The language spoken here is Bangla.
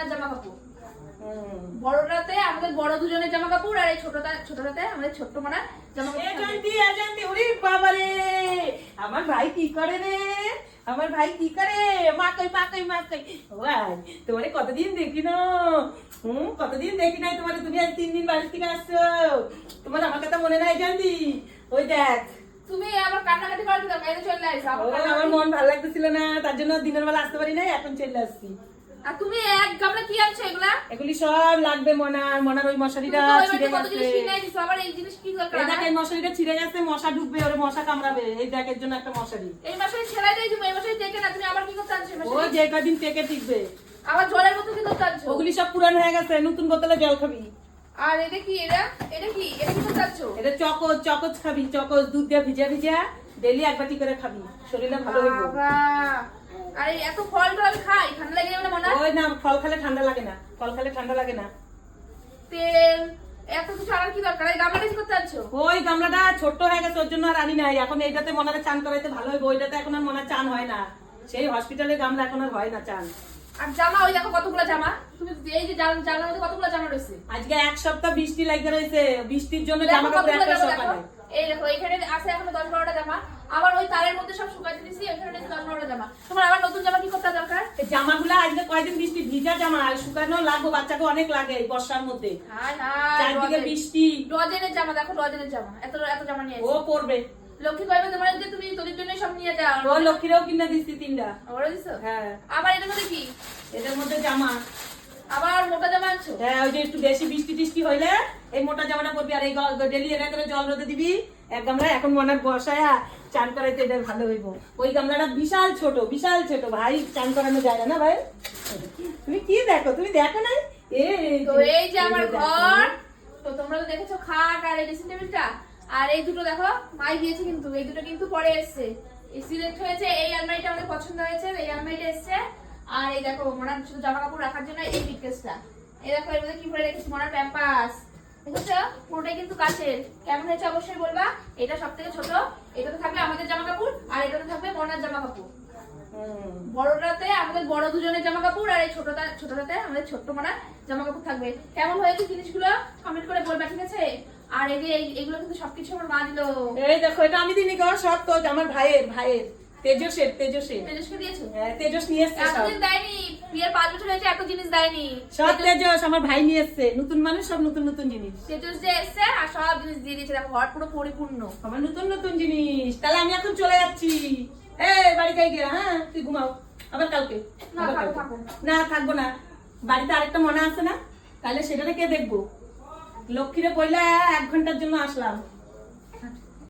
মনার জামা কাপড়। বড়টাতে আমাদের বড় দুজনের জামা কাপড় আর এই ছোটটা ছোটটাতে আমাদের ছোট্ট মনার জামা কাপড় বাবা রে আমার ভাই কি করে রে? আমার ভাই কি করে? মা কই মা কই মা কই ভাই তোমারে কতদিন দেখি না? হুম কতদিন দেখি নাই তোমারে? তুমি আজ তিন দিন বাড়ি থেকে আসছো। তোমার আমার কথা মনে নাই জানতি? ওই দেখ। তুমি আমার কান্নাকাটি করার কি এই চলে আসো আমার আমার মন ভালো লাগতেছিল না তার জন্য দিনের বেলা আসতে পারি নাই এখন চলে আসছি। আর তুমি এক গামলা কি আনছো এগুলা? এগুলি সব লাগবে মনার মনার ওই মশারিটা ছিঁড়ে গেছে। এই জিনিস কি দরকার? দেখ? এই মশারিটা ছিঁড়ে গেছে মশা ঢুকবে ওরে মশা কামড়াবে। এই দেখ জন্য একটা মশারি। এই মাসে ছেড়াই দিয়েছি এই মাসে দেখে না তুমি আবার কি করতে আনছো ও যে কদিন টেকে টিকবে। আবার জলের মতো কি করতে আনছো? ওগুলি সব পুরান হয়ে গেছে নতুন বোতলে জল খাবি। আর এটা কি এটা? এটা কি? এটা কি করতে আনছো? এটা চকচ চকচ খাবি চকচ দুধ দিয়ে ভিজা ভিজা ডেলি এক বাটি করে খাবি। শরীরে ভালো হইব। বাবা! আরে এত ফল টল আমি খাই ঠান্ডা লেগে না মনে হয়? ওই না ফল খেলে ঠান্ডা লাগে না ফল খেলে ঠান্ডা লাগে না। তেল এত কিছু আর কি দরকার? এই গামলাটা কি করতে আনছো? ওই গামলাটা ছোট্ট হয়ে গেছে ওর জন্য আর আনি নাই। এখন এইটাতে মনারে চান করাইতে ভালো হইব ওইটাতে এখন আর মনে চান হয় না। সেই হসপিটালে গামলা এখন আর হয় না চান। আর জামা ওই দেখো কতগুলো জামা। তুমি এই যে জান- জানলার মধ্যে কতগুলো জামা রয়েছে? আজকে এক সপ্তাহ বৃষ্টি লাগে রয়েছে বৃষ্টির জন্য জামা কাপড় একটা সকালে। এই দেখো এখানে আছে এখনও দশ বারোটা জামা। আবার ওই তারের মধ্যে সব শুকাইতে দিছি এখানে রয়েছে দশ বারোটা জামা। তোমার আবার নতুন জামা কি করতে দরকার? জামাগুলো আজকে কয়দিন বৃষ্টি ভিজা জামা আর শুকানো লাগবে বাচ্চাকে অনেক লাগে এই বর্ষার মধ্যে। চারদিকে বৃষ্টি। রজনের জামা দেখো রজনের জামা। এত এত জামা নিয়ে ও পরবে। লক্ষ্মী কইবে তোমার যে তুমি তোদের জন্য সব নিয়ে যাও। ও লক্ষ্মীরাও কিনে দিচ্ছি তিনটা। ওরা দিছো? হ্যাঁ। আবার এটা মধ্যে কি? এদের মধ্যে জামা। আবার মোটা জামা আনছো? হ্যাঁ ওই যে একটু বেশি বৃষ্টি টিষ্টি হইলে এই মোটা জামাটা আর এই ডেলি এটা করে জল রোদে দিবি। এক গামলা এখন বসায় চান করাইতে এটা ভালো হইব। ওই গামলাটা বিশাল ছোট বিশাল ছোট। ভাই চান করানো যায় না না ভাই? তুমি কি দেখো? তুমি দেখো না এই যে আমার ঘর তো তোমরা তো দেখেছ খাট আর এই ড্রেসিং টেবিলটা? আর এই দুটো দেখো মাই দিয়েছে কিন্তু এই দুটো কিন্তু পরে এসছে। সিলেক্ট হয়েছে এই আলমারিটা আমাদের পছন্দ হয়েছে এই আলমারিটা এসছে। আর এই দেখো, মনার শুধু জামা কাপড় রাখার জন্য এই বিটকেসটা এই দেখো, এর মধ্যে কি করে রেখেছি? মনার প্যাম্পাস দেখেছ? পুরোটাই কিন্তু কাছের কেমন হয়েছে অবশ্যই বলবা। এটা সব থেকে ছোট, এটাতে থাকবে আমাদের জামা কাপড় আর এটাতে থাকবে মনার জামা কাপড় বড়টাতে আমাদের বড় দুজনের জামা কাপড় আর এই ছোটটা, ছোটটাতে আমাদের ছোট্ট মানার জামা কাপড় থাকবে। কেমন হয়েছে জিনিসগুলো? কমেন্ট করে বলবা, ঠিক আছে? আর এই যে এগুলো কিন্তু সবকিছু আমার মা দিল। এই দেখো, এটা আমি দিনি কর সব তো আমার ভাইয়ের ভাইয়ের। তেজসের তেজসের তেজসকে দিয়েছ? হ্যাঁ, তেজস নিয়ে এসছে সব। এতদিন দেয়নি বিয়ের পাঁচ বছর হয়েছে এত জিনিস দেয়নি। সব তেজস আমার ভাই নিয়ে এসছে। নতুন মানুষ সব নতুন নতুন জিনিস। তেজস যে এসছে আর সব জিনিস দিয়ে দিয়েছে দেখো ঘর পুরো পরিপূর্ণ। আমার নতুন নতুন জিনিস। তাহলে আমি এখন চলে যাচ্ছি। এ বাড়ি যাই গিয়ে হ্যাঁ তুই ঘুমাও। আবার কালকে না, থাকব না বাড়িতে আরেকটা মনে আছে না? তাহলে সেটাকে কে দেখব। লক্ষ্মীরে পয়লা এক ঘণ্টার জন্য আসলাম।